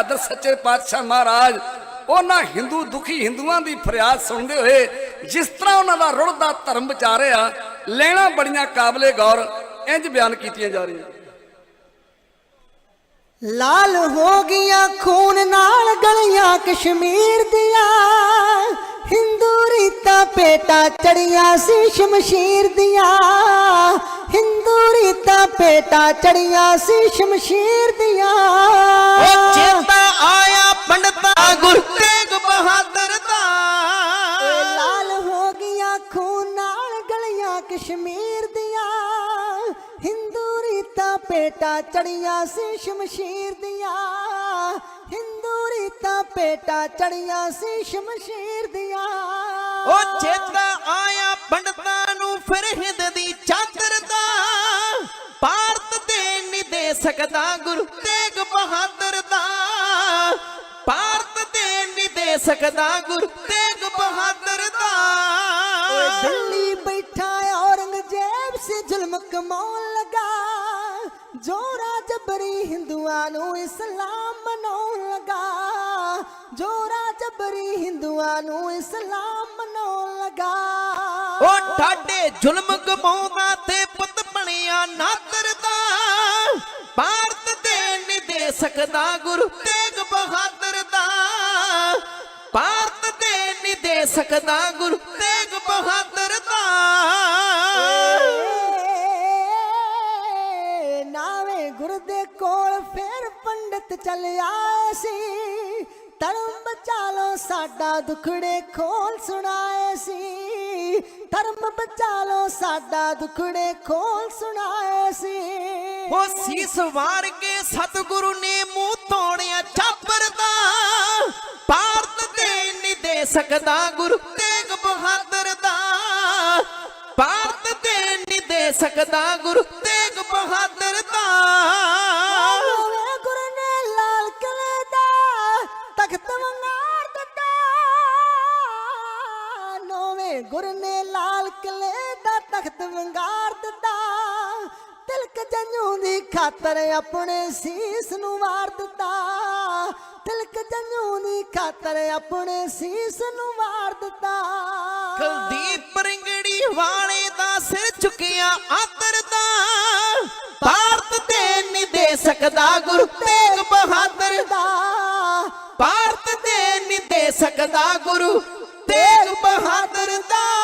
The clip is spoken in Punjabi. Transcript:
ਬਹਾਦਰ ਸੱਚੇ ਪਾਤਸ਼ਾਹ ਮਹਾਰਾਜ ਉਹਨਾਂ ਹਿੰਦੂ ਦੁਖੀ ਹਿੰਦੂਆਂ ਦੀ ਫਰਿਆਦ ਸੁਣਦੇ ਹੋਏ ਜਿਸ ਤਰ੍ਹਾਂ ਉਹਨਾਂ ਦਾ ਰੁੜਦਾ ਧਰਮ ਵਿਚਾਰਿਆ ਲੈਣਾ ਬੜੀਆਂ ਕਾਬਲੇ ਗੌਰ ਇੰਜ ਬਿਆਨ ਕੀਤੀਆਂ ਜਾ ਰਹੀਆਂ। ਲਾਲ ਹੋ ਗਈਆਂ ਖੂਨ ਨਾਲ ਗਲੀਆਂ ਕਸ਼ਮੀਰ ਦੀਆਂ ਹਿੰਦੂ ਰੀਤਾਂ ਪੇਟਾ ਚੜੀਆਂ ਸੀ ਸ਼ਮਸ਼ੀਰ ਦੀਆਂ ਹਿੰਦੂ ਰੀਤਾਂ ਪੇਟਾ ਚੜੀਆਂ ਸੀ ਸ਼ਮਸ਼ੀਰ ਦੀਆਂ। ਪੰਡਤਾ ਗੁਰੂ ਤੇਗ ਬਹਾਦਰ ਦਾ। ਓਏ ਲਾਲ ਹੋ ਗਈਆਂ ਖੂਨ ਨਾਲ ਗਲੀਆਂ ਕਸ਼ਮੀਰ ਦੀਆਂ। ਹਿੰਦੂ ਰੀਤਾਂ ਪੇਟਾ ਚੜੀਆਂ ਸੀ ਸ਼ਮਸ਼ੀਰ ਦੀਆਂ। ਹਿੰਦੂ ਰੀਤਾਂ ਪੇਟਾ ਚੜੀਆਂ ਸੀ ਸ਼ਮਸ਼ੀਰ ਦੀਆਂ। ਉਹ ਚੇਤਾ ਆਇਆ ਪੰਡਤਾਂ ਨੂੰ ਫਿਰ ਹਿੰਦ ਦੀ ਚਾਦਰ ਦਾ। ਭਾਰਤ ਦੇ ਨਹੀਂ ਦੇ ਸਕਦਾ ਗੁਰੂ ਤੇਗ ਬਹਾਦਰ ਸਕਦਾ ਗੁਰੂ ਤੇਗ ਬਹਾਦਰ ਦਾ। ਓਏ ਦਿੱਲੀ ਬੈਠਾ ਔਰੰਗਜ਼ੇਬ ਸੇ ਜ਼ੁਲਮ ਕਮਾਉਣ ਲਗਾ। ਜੋਰਾ ਜਬਰੀ ਹਿੰਦੂਆਂ ਨੂੰ ਇਸਲਾਮ ਮਨਾਉਣ ਲਗਾ। ਜੋਰਾ ਜਬਰੀ ਹਿੰਦੂਆਂ ਨੂੰ ਇਸਲਾਮ ਮਨਾਉਣ ਲਗਾ। ਉਹ ਠਾਡੇ ਜ਼ੁਲਮ ਗਮਾਉਂਦਾ ਤੇ ਪੁੱਤ ਬਣਿਆ ਨਾਦਰ ਦਾ। ਭਾਰਤ ਦੇ ਨਹੀਂ ਦੇ ਸਕਦਾ ਗੁਰੂ ਤੇਗ ਬਹਾਦਰ ਭਾਰਤ ਦੇ ਨਹੀਂ ਦੇ ਸਕਦਾ ਗੁਰੂ ਤੇਗ ਬਹਾਦਰ ਦਾ। ਨਾਵੇਂ ਗੁਰ ਦੇ ਕੋਲ ਫੇਰ ਪੰਡਤ ਚੱਲ ਆਏ ਸੀ। ਧਰਮ ਬਚਾ ਲੋ ਸਾਡਾ ਦੁਖੜੇ ਖੋਲ ਸੁਣਾਏ ਸੀ। ਧਰਮ ਬਚਾ ਲੋ ਸਾਡਾ ਦੁਖੜੇ ਖੋਲ ਸੁਣਾਏ ਸੀ। ਉਹ ਸੀਸ ਵਾਰ ਕੇ ਸਤਿਗੁਰੂ ਨੇ ਮੂੰਹ ਤੋੜਿਆ ਚਾਪਰ ਦਾ। ਭਾਰਤ ਦੇ ਸਕਦਾ ਗੁਰੂ ਤੇਗ ਬਹਾਦਰ ਦਾ। ਭਾਰਤ ਦੇ ਨਹੀਂ ਦੇ ਸਕਦਾ ਗੁਰੂ ਤੇਗ ਬਹਾਦਰ ਦਾ। ਨਵੇਂ ਗੁਰੂ ਨੇ ਲਾਲ ਕਿਲੇ ਦਾ ਤਖਤ ਵੰਗਾਰ ਦਿੱਤਾ। ਨਵੇਂ ਗੁਰੂ ਨੇ ਲਾਲ ਕਿਲੇ ਦਾ ਤਖਤ ਵੰਗਾਰ ਦਿੱਤਾ। ਤਿਲਕ ਜੰਜੂ ਦੀ ਖਾਤਰ ਆਪਣੇ ਸੀਸ ਨੂੰ ਵਾਰ ਦਿੱਤਾ। ਖਾਤਰ ਆਪਣੇ ਸੀਸ ਨੂੰ ਵਾਰ ਦਿੱਤਾ। ਕੁਲਦੀਪ ਰਿੰਗੜੀ ਵਾਲੇ ਦਾ ਸਿਰ ਝੁਕਿਆ ਆਦਰ ਦਾ। ਭਾਰਤ ਤੇ ਨਹੀਂ ਦੇ ਸਕਦਾ ਗੁਰੂ ਤੇਗ ਬਹਾਦਰ। ਦਾ ਭਾਰਤ ਤੇ ਨਹੀਂ ਦੇ ਸਕਦਾ ਗੁਰੂ ਤੇਗ ਬਹਾਦਰ ਦਾ।